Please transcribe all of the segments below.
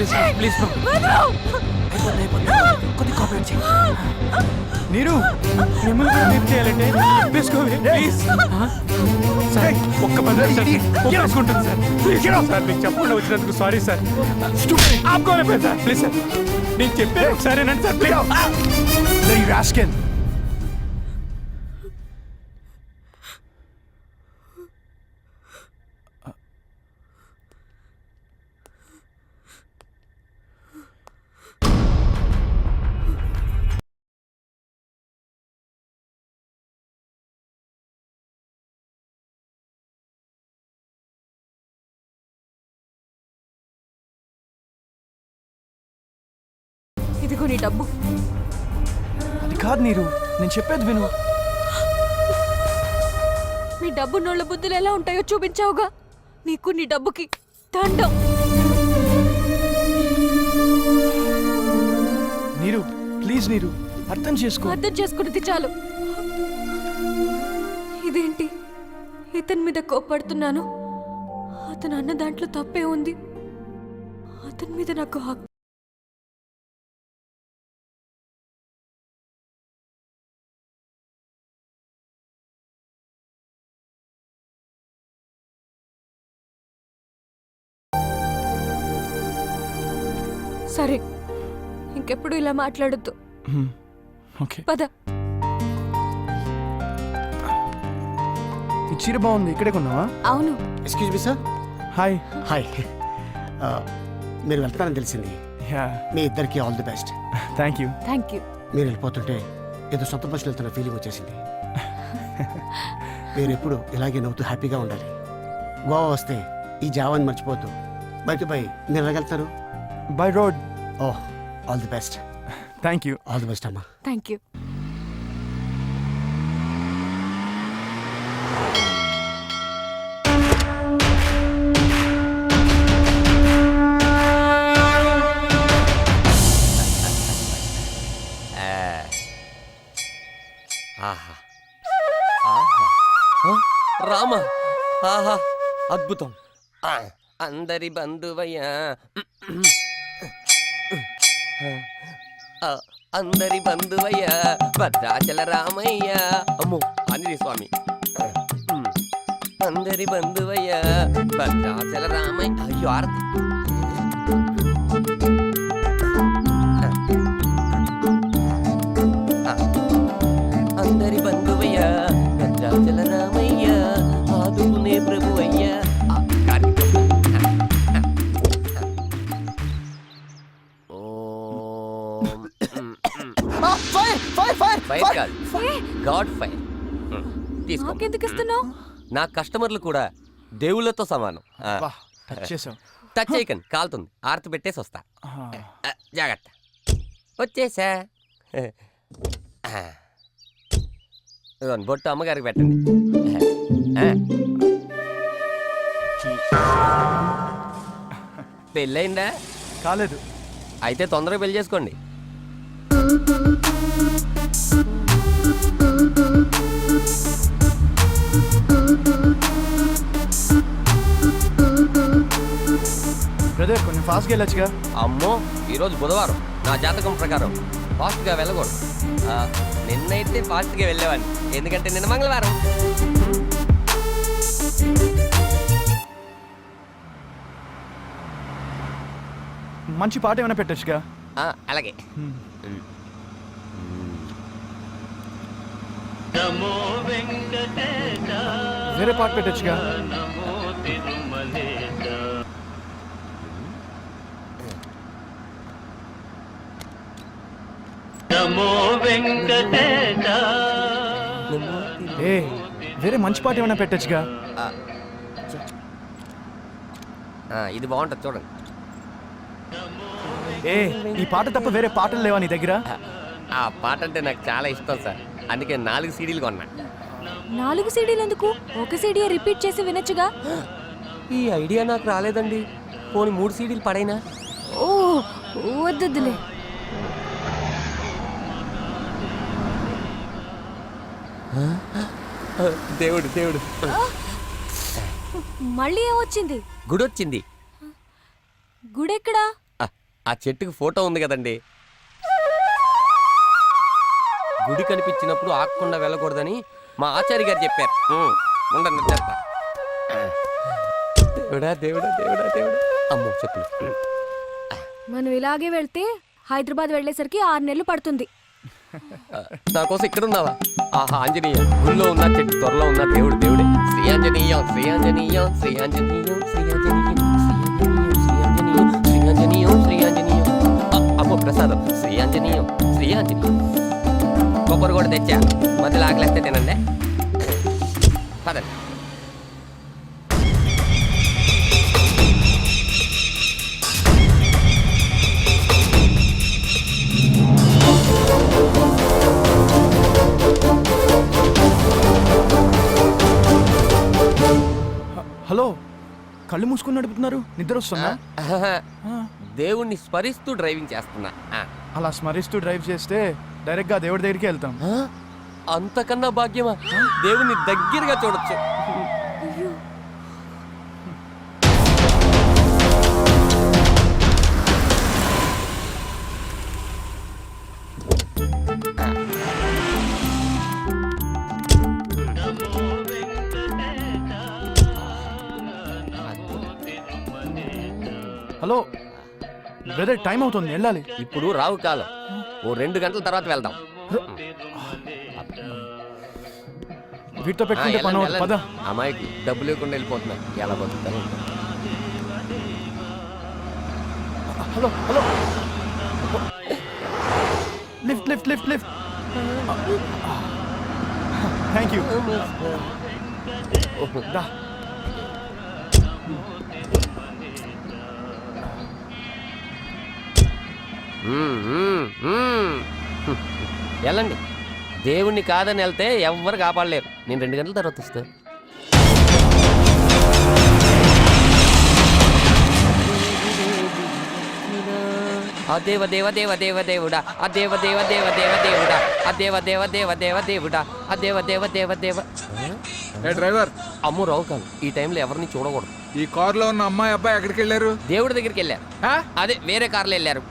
Please please కొద్ది cooperate చేయి. నీరు మిమ్మల్ని కూడా చేయాలంటే వేసుకోవే ప్లీజ్. సార్ ఒక్క పది నిమిషాలు ఒప్పేసుకుంటాను సార్. సార్ మీకు చెప్పకుండా వచ్చినందుకు సారీ. సార్ ఆపుకోలేకపోయి సార్. Please sir. నేను చెప్పే ఒకసారి సార్ ప్లీజ్. రాస్కెల్ ఇదిగో నీ డబ్బు. అది కాదు నీరు. నేను చెప్పేది విను. మీ డబ్బు నోళ్ళ బుద్ధులు ఎలా ఉంటాయో చూపించావుగా. నీకు నీ డబ్బుకి దండం. నీరు ప్లీజ్ నీరు అర్థం చేసుకో. అర్థం చేసుకున్నది చాలు. ఇదేంటి? ఇతని మీద కోప్పడుతున్నాను. అతను అన్న దాంట్లో తప్పే ఉంది. అతని మీద నాకు హక్కు ఇంకెప్పుడు ఇలా మాట్లాడొద్దు. ఓకే. పద. ఈ చీర బాగుంది ఇక్కడే కొన్నావా? అవును. Excuse me sir. Hi. Hi. మీరు వెళ్తారని తెలిసింది. యా. మీ ఇద్దరికి all the best. Thank you. Thank you మీరు వెళ్ళిపోతుంటే ఏదో సొంత బస్సులో వెళ్తున్న ఫీలింగ్ వచ్చేసింది. మీరు ఎప్పుడు ఇలాగే నవ్వుతూ హ్యాపీగా ఉండాలి. గోవా వస్తే ఈ జావాని మర్చిపోద్దు బయట బై మీరు ఎలాగెళ్తారు by road. Oh. All the best. Thank you all the best అమ్మా. థ్యాంక్ యూ ఆహా. ఆహా. ఆ, రామ. ఆహా. అద్భుతం. ఆ, అందరి బంధువయ్యా. అందరి బంధువయ్యా భద్రాచల రామయ్య అమ్మో ఆంజనేయ స్వామి ఉమ్. అందరి బంధువయ్యా భద్రాచల రామయ్య అయ్యో ఆరతి కాదు గాడ్ ఫైర్. ఉమ్, తీసుకో. నాకెందుకు ఇస్తున్నావు? నా కస్టమర్లు కూడా దేవుళ్ళతో సమానం. ఆ, టచ్ చేయకండి కాలుతుంది. ఆరతి పెట్టేసి వస్తా. ఆ, జాగ్రత్త. వచ్చేసా. ఆ. ఇదిగోండి బొట్టు అమ్మగారికి పెట్టండి. ఆ. పెళ్ళయిందా? కాలేదు. అయితే తొందరగా పెళ్ళి చేసుకోండి. బ్రదర్ కొంచెం ఫాస్ట్గా వెళ్ళొచ్చుగా. అమ్మో ఈరోజు బుధవారం. నా జాతకం ప్రకారం ఫాస్ట్గా వెళ్ళకూడదు. ఆ, నిన్నైతే ఫాస్ట్గా వెళ్ళేవాడిని. ఎందుకంటే నిన్న మంగళవారం. మంచి పాట ఏమైనా పెట్టొచ్చుగా? ఆ, అలాగే. వేరే పాట పెట్టొచ్చుగా? ఏ వేరే మంచి పాట ఏమైనా పెట్టొచ్చుగా? ఆ, ఇది బాగుంటుంది చూడండి. ఏ ఈ పాట తప్ప వేరే పాటలు లేవా నీ దగ్గర? ఆ, పాట అంటే నాకు చాలా ఇష్టం సార్. అందుకే నాలుగు సీడీలు కొన్నా. నాలుగు సీడీలు ఎందుకు? ఒక సీడీ రిపీట్ చేసి వినొచ్చుగా. ఈ ఐడియా నాకు రాలేదండి. పోనీ మూడు సీడీలు పడైనా? వద్దులే దేవుడు దేవుడు. మళ్ళీ ఏమొచ్చింది? గుడొచ్చింది. గుడెక్కడా? ఆ, ఆ చెట్టుకి ఫోటో ఉంది కదండి. గుడి కనిపించినప్పుడు ఆగకుండా వెళ్ళకూడదని మా ఆచార్య గారు చెప్పారు. ఉండండి చెప్తా దేవుడా దేవుడా దేవుడా దేవుడా. అమ్మో చెప్పులు. మనం ఇలాగే వెళ్తే హైదరాబాద్ వెళ్ళేసరికి ఆరు నెలలు పడుతుంది. నా కోసం ఇక్కడ ఉన్నావా? ఆహా ఆంజనేయ. గుళ్ళో ఉన్న చెట్టు త్వరలో ఉన్న దేవుడు దేవుడే. శ్రీ ఆంజనేయం శ్రీ ఆంజనేయం శ్రీ ఆంజనేయం శ్రీ ఆంజనేయం శ్రీ ఆంజనేయం శ్రీ ఆంజనేయం శ్రీ అమ్మో ప్రసాదం. శ్రీ ఆంజనేయం శ్రీ ఆంజనేయం కొబ్బరి కూడా తెచ్చా? మధ్యలో ఆకలిస్తే తినండి. పదండి. హలో కళ్ళు మూసుకుని నడుపుతున్నారు? నిద్ర వస్తుందా? ఆ, దేవుణ్ణి స్మరిస్తూ డ్రైవింగ్ చేస్తున్నా. అలా స్మరిస్తూ డ్రైవ్ చేస్తే డైరెక్ట్గా దేవుడి దగ్గరికి వెళ్తాం? అంతకన్నా భాగ్యమా? దేవుణ్ణి దగ్గరగా చూడొచ్చు. హలో బ్రదర్ టైం అవుతుంది వెళ్ళాలి. ఇప్పుడు రావు కాలం. ఓ రెండు గంటల తర్వాత వెళ్దాం. వీటితో పెట్టుకుంటే పని అవుతుంది పద. అమ్మాయికి డబ్బులు లేకుండా వెళ్ళిపోతున్నారు ఎలా బతుకుతారు? Hello hello. Lift lift lift lift thank you దా. వెళ్ళండి దేవుణ్ణి కాదని వెళ్తే ఎవ్వరు కాపాడలేరు నేను రెండు గంటల తర్వాత వస్తా ఆ దేవ దేవ దేవ దేవ దేవుడా ఆ దేవ దేవ దేవ దేవ దేవుడా ఆ దేవ దేవ దేవ దేవ దేవుడా ఆ దేవ దేవ దేవ దేవ ఏ డ్రైవర్ అమ్ము రావు కాదు ఈ టైంలో ఎవరిని చూడకూడదు ఈ కారులో ఉన్న అమ్మాయి అబ్బాయి ఎక్కడికి వెళ్ళారు దేవుడి దగ్గరికి వెళ్ళారు? అదే వేరే కార్లో వెళ్ళారు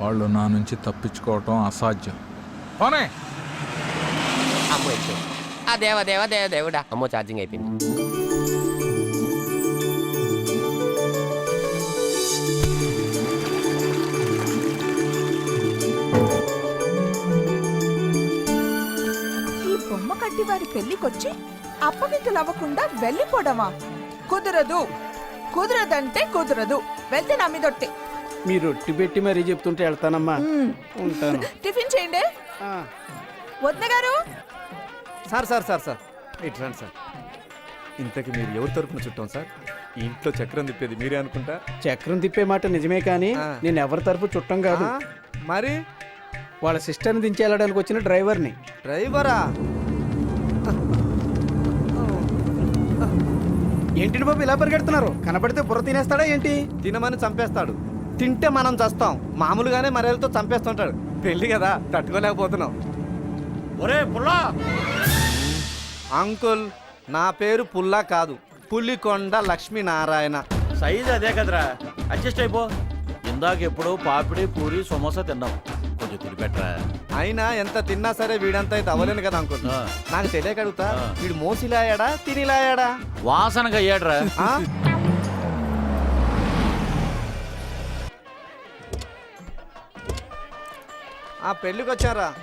వాళ్ళు నా నుంచి తప్పించుకోవటం అసాధ్యం. పోనే. అమ్మో ఎక్కువ ఆ దేవ దేవ దేవ దేవుడా. అమ్మో ఛార్జింగ్ అయిపోయింది. ఈ బొమ్మ కట్టి వారి పెళ్ళికొచ్చి అప్పగింతలు అవ్వకుండా వెళ్ళిపోవడమా కుదరదు. కుదరదంటే కుదరదు. వెళ్తే నా మీదొట్టే మీరు రొట్టి పెట్టి మరీ చెప్తుంటే వెళ్తానమ్మా. ఉంటాను. టిఫిన్ చేయండి. ఆ. వద్ద గారు? Sir sir sir sir. ఇటు రండి సార్. ఇంతకి మీరు ఎవరి తరపున చుట్టాం సార్? ఈ ఇంట్లో చక్రం తిప్పేది మీరే అనుకుంటా? చక్రం తిప్పే మాట నిజమే కానీ ఆ. నేను ఎవరి తరపు చుట్టం కాదు. ఆ, మరి? వాళ్ళ సిస్టర్ని దించి వెళ్ళడానికి వచ్చిన డ్రైవర్ని. డ్రైవరా? ఏంటి బాబు ఇలా పరిగెడుతున్నారు? కనపడితే బుర్ర తినేస్తాడా ఏంటి? తినమని చంపేస్తాడు. తింటే మనం చస్తాం. మామూలుగానే మర్యాదలతో చంపేస్తుంటాడు. పెళ్ళి కదా తట్టుకోలేకపోతున్నాం. ఒరే పుల్లా! అంకుల్ నా పేరు పుల్లా కాదు. పులికొండ లక్ష్మీనారాయణ. సైజ్ అదే కదరా. అడ్జస్ట్ అయిపో. ఇందాక ఎప్పుడో పాపిడి పూరి సమోసా తిన్నాం. కొంచెం తిరిపెట్టరా అయినా ఎంత తిన్నా సరే వీడంతా అయితే అవ్వలేను కదా అంకుల్. నాకు తెలియక అడుగుతా. వీడు మోసిలాయాడా తినిలాయాడా? వాసనగా అయ్యాడ్రా. ఆ? పెళ్ళికి వచ్చారా?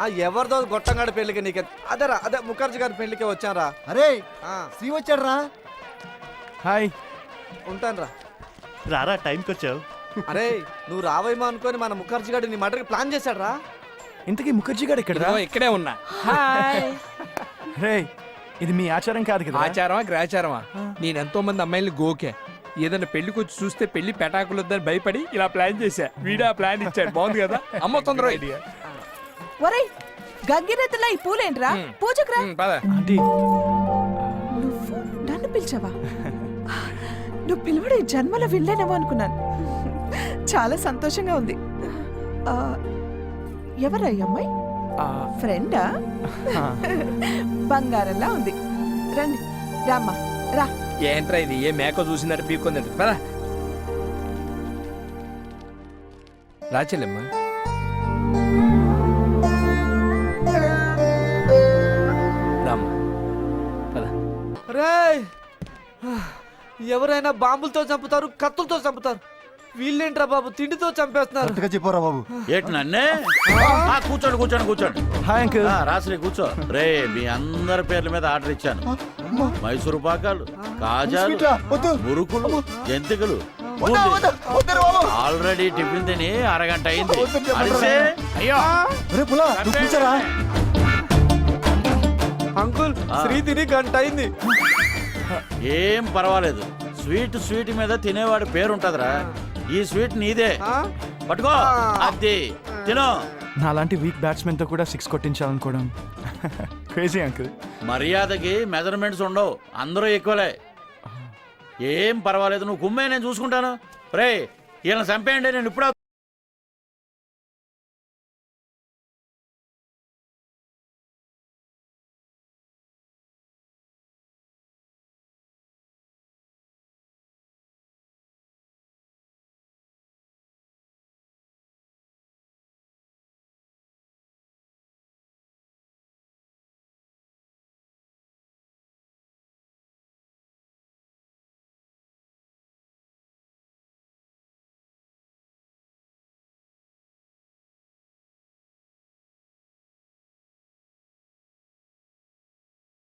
ఆ ఎవరిదో గొట్టంగాడి పెళ్ళికి నీకే. అదేరా అదే ముఖర్జీ గారి పెళ్ళికి వచ్చారా? అరే ఆ, శ్రీ వచ్చాడు హాయ్. ఉంటానురా. రారా టైంకి వచ్చావు. అరే నువ్వు రావేమో అనుకొని మన ముఖర్జీ గారు నీ మటర్కి ప్లాన్ చేశాడు ఇంతకీ ముఖర్జీ గారు ఇక్కడ ఇక్కడే ఉన్నా. రే ఇది మీ ఆచారం కాదు కదా ఆచారమా గ్రాచారమా? నేను ఎంతో మంది అమ్మాయిల్ని గోకే. ఏదైనా పెళ్ళికి వచ్చి చూస్తే పెళ్ళి పెటాకులొద్దని భయపడి ఇలా ప్లాన్ చేశా. వీడే ప్లాన్ ఇచ్చాడు. బాగుంది కదా? అమ్మ తొందర ఐడియా ఒరేయ్ గంగిరెద్దులా ఈ పూలేంట్రా? పూజకు రా పద. ఆంటీ. నువ్వు నన్ను పిలిచావా? నువ్వు పిలవడు ఈ జన్మలో వెళ్ళానేమో అనుకున్నాను. చాలా సంతోషంగా ఉంది. ఆ, ఎవరా ఈ అమ్మాయి? ఆ, ఫ్రెండా. బంగారంలా ఉంది. రండి రామ్మా రా. ఏంట్రా ఇది? ఏ మేక చూసినట్టు పీక్కుందండి పద. రాచెల్లమ్మా రామ్మా. పద. రేయ్! ఎవరైనా బాంబులతో చంపుతారు కత్తులతో చంపుతారు. వీళ్ళేంట్రా బాబు? తిండితో చంపేస్తున్నారు. చెప్పారా బాబు. ఏటి నన్నే? ఆ, కూర్చోండి కూర్చోండి కూర్చోండి. Hi uncle. రాశ్రీ కూర్చో. రే మీ అందరి పేర్ల మీద ఆర్డర్ ఇచ్చాను. మైసూరు పాకాలు కాజాలు మురుకులు జంతికలు. ఆల్రెడీ టిఫిన్ తిని అరగంట అయింది. అయ్యో. అంకుల్ శ్రీ తిని గంట అయింది. ఏం పర్వాలేదు. స్వీట్ స్వీట్ మీద తినేవాడి పేరు ఉంటదిరా ఈ స్వీట్ నీదే? పట్టుకో. అది. తిను. నాలాంటి వీక్ బ్యాట్స్మెన్తో కూడా సిక్స్ కొట్టించాలనుకోవడం. Crazy uncle. మర్యాదకి మెజర్మెంట్స్ ఉండవు. అందరూ ఎక్కువలే ఏం. పర్వాలేదు నువ్వు కుమ్మే నేను చూసుకుంటాను. రే ఈయన చంపేయండి నేను ఇప్పుడు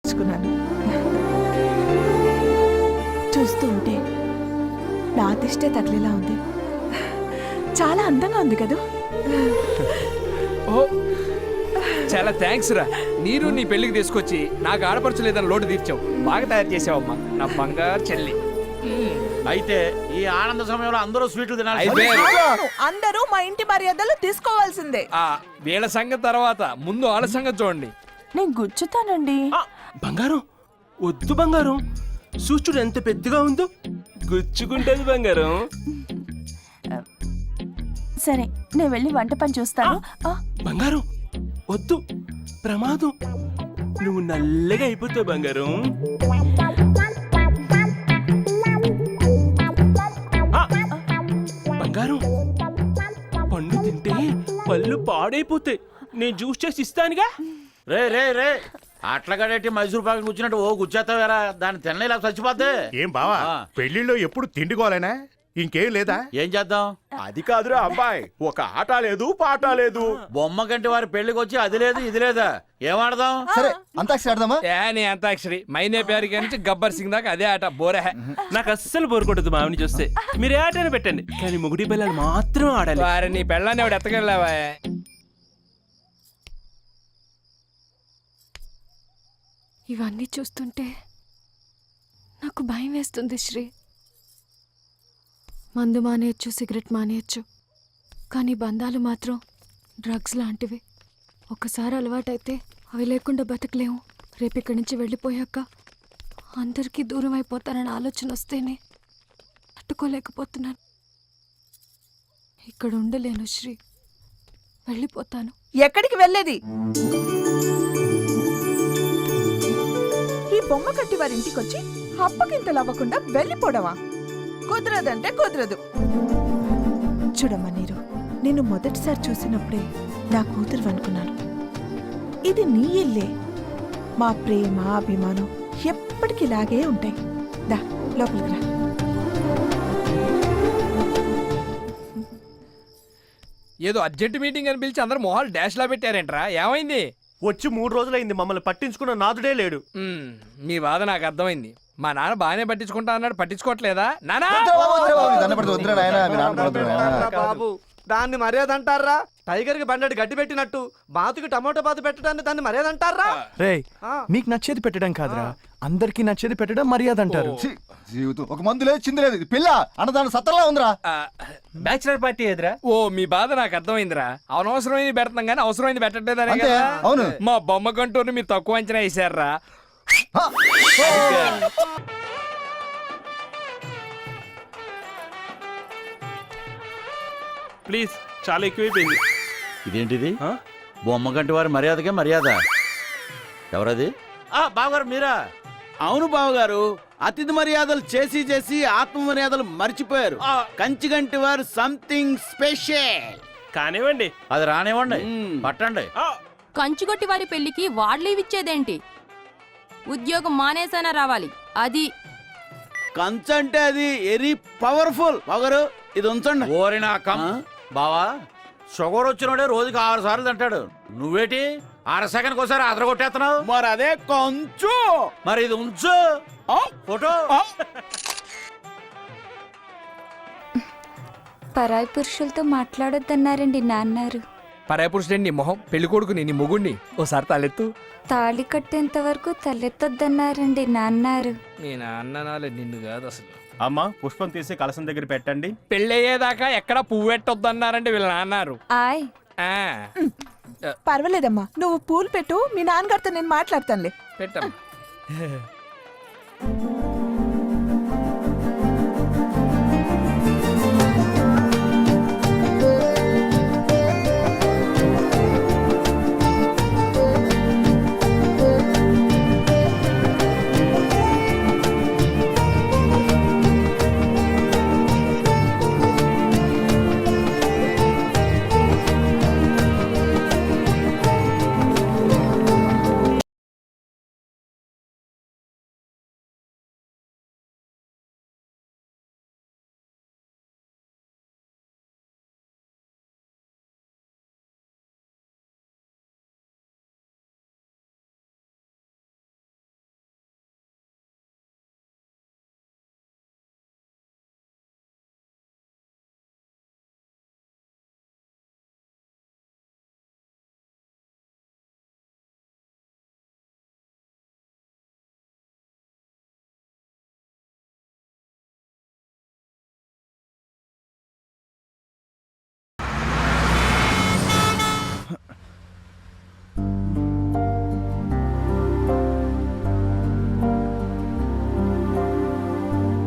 తెచ్చుకున్నాను చూస్తూ ఉంటే నా దిష్టే తగిలేలా ఉంది. చాలా అందంగా ఉంది కదా? ఓ చాలా థ్యాంక్స్ రా. నీరు నీ పెళ్ళికి తీసుకొచ్చి నాకు ఆడపరచలేదని లోటు తీర్చావు. బాగా తయారు చేసావమ్మా. నా బంగారు చెల్లి. అయితే ఈ ఆనంద సమయంలో అందరూ స్వీట్లు తినాలి అందరూ మా ఇంటి మర్యాదలు తీసుకోవాల్సిందే. ఆ వీళ్ళ సంగతి తర్వాత. ముందు వాళ్ళ సంగతి చూడండి. నేను గుచ్చుతానండి. బంగారం? వద్దు బంగారం. సూచుడు ఎంత పెద్దగా ఉందో గుచ్చుకుంటది బంగారం. సరే నేను వెళ్ళి వంట పని చూస్తాను. బంగారం. వద్దు ప్రమాదం. నువ్వు నల్లగా అయిపోతావు బంగారం. ఆ! బంగారం. పండు తింటే పళ్ళు పాడైపోతాయి. నేను జ్యూస్ చేసి ఇస్తానుగా. రే రే రే. అట్లగడేటి మైసూర్ పాకం కూర్చున్నట్టు ఓ గుచ్చేస్తావేరా? దాన్ని తినలేలా చచ్చిపోద్ది ఏం బావా? ఆ. పెళ్ళిలో ఎప్పుడు తిండికోలేనా ఇంకేం లేదా? ఏం చేద్దాం? అది కాదురా అబ్బాయి. ఒక ఆట లేదు పాట లేదు. బొమ్మ కంటి వారి పెళ్ళికి వచ్చి అది లేదు ఇది లేదా? ఏమాడదాం సరే అంతాక్షరి ఆడదామా? ఏ నీ అంతాక్షరి. మైనే పేరు నుంచి గబ్బర్ సింగ్ దాకా అదే ఆట బోరే. నాకు అస్సలు బోర్ కొట్టదు మామిని చూస్తే. మీరు ఏ ఆటైనా పెట్టండి. కానీ ముగుడి పిల్లలు మాత్రం ఆడాలి. వారి నీ పెళ్ళాన్ని ఎవడు ఎత్తకెళ్ళావా ఇవన్నీ చూస్తుంటే నాకు భయం వేస్తుంది శ్రీ. మందు మానేయచ్చు సిగరెట్ మానేయచ్చు కానీ బంధాలు మాత్రం డ్రగ్స్ లాంటివి. ఒకసారి అలవాటైతే అవి లేకుండా బతకలేము. రేపు ఇక్కడి నుంచి వెళ్ళిపోయాక అందరికీ దూరం అయిపోతానని ఆలోచన వస్తేనే తట్టుకోలేకపోతున్నాను. ఇక్కడ ఉండలేను శ్రీ. వెళ్ళిపోతాను. ఎక్కడికి వెళ్ళేది? బొమ్మ కట్టి వారి ఇంటికి వచ్చి అప్పగింతలు అవ్వకుండా వెళ్ళిపోవడమా కుదరదంటే కుదరదు. చూడమ్మా నీరు నేను మొదటిసారి చూసినప్పుడే నా కూతురు అనుకున్నాను. ఇది నీ ఇల్లే. మా ప్రేమ అభిమానం ఎప్పటికీ ఇలాగే ఉంటాయి. దా లోపలికి రా. ఏదో అర్జెంట్ మీటింగ్ అని పిలిచి అందరు మొహాలు డాష్ లా పెట్టారేంట్రా? ఏమైంది? వచ్చి మూడు రోజులైంది మమ్మల్ని పట్టించుకున్న నాదుడే లేడు మ్మ్, మీ బాధ నాకు అర్థమైంది మా నాన్న బాగానే పట్టించుకుంటా అన్నాడు పట్టించుకోవట్లేదా నానా బాబు దాన్ని మర్యాద అంటారా టైగర్కి బండెడు గడ్డి పెట్టినట్టు బాతుకి టమాటో బాతు పెట్టడాన్ని దాన్ని మర్యాద అంటారా రే. మీకు నచ్చేది పెట్టడం కాదురా అందరికి నచ్చేది పెట్టడం మర్యాద అంటారు జీవితం ఒక మందు లేదు చింది లేదు ఇది పిల్ల అన్నదాని సత్తలా ఉందిరా ఆ, బ్యాచిలర్ పార్టీ ఎదురా ఓ మీ బాధ నాకు అర్థమైందిరా. అనవసరమైంది పెడతాం కానీ అవసరమైంది పెట్టట్లేదనే అంతే, కదా. అవును. మా బొమ్మ కంటూరు మీరు తక్కువ అంచనా వేసారా ప్లీజ్ చాలా ఎక్కువైపోయింది. ఇదేంటిది? ఆ? బొమ్మ కంటి వారి మర్యాదకే మర్యాద. ఎవరది? ఆ బావగారు మీరా? అవును బావగారు అతిథి మర్యాదలు చేసి చేసి ఆత్మ మర్యాదలు మర్చిపోయారు. కంచిగంటి వారు సంథింగ్ స్పెషల్ కానివ్వండి. అది రానివ్వండి పట్టండి. కంచుగొట్టి వారి పెళ్ళికి వాడు ఇచ్చేదేంటి ఉద్యోగం మానేసైనా రావాలి. అది కంచు అంటే అది ఎరీ పవర్ఫుల్. బావగారు ఇది ఉంచండి. ఓరి నా కం బావా షుగర్ వచ్చినోడే రోజుకి ఆరు సార్లు తింటాడు. నువ్వేటి? అర సెకండ్ ఒకసారి అదరగొట్టేస్తున్నావు మరి అదే కంచు. మరి ఇది ఉంచు. ఫోటో. పరాయి పురుషులతో మాట్లాడొద్దన్నారండి నాన్నారు. పరాయపురుషుడండి మొహం? పెళ్ళి కొడుకుని నీ మొగుణ్ణి? ఓసారి తలెత్తు. తాళి కట్టేంత వరకు తలెత్తొద్దన్నారండి నాన్నారు. మీ నాన్న నాలే నిన్ను కాదు అసలు. అమ్మా పుష్పం తీసి కలసం దగ్గర పెట్టండి. పెళ్ళయ్యేదాకా ఎక్కడ పువ్వు పెట్టొద్దన్నారంటే వీళ్ళు నాన్నారు. ఆయ్. ఆ, పర్వాలేదమ్మా. నువ్వు పూలు పెట్టు మీ నాన్నగారితో నేను మాట్లాడతానులే. పెట్టమ్మా.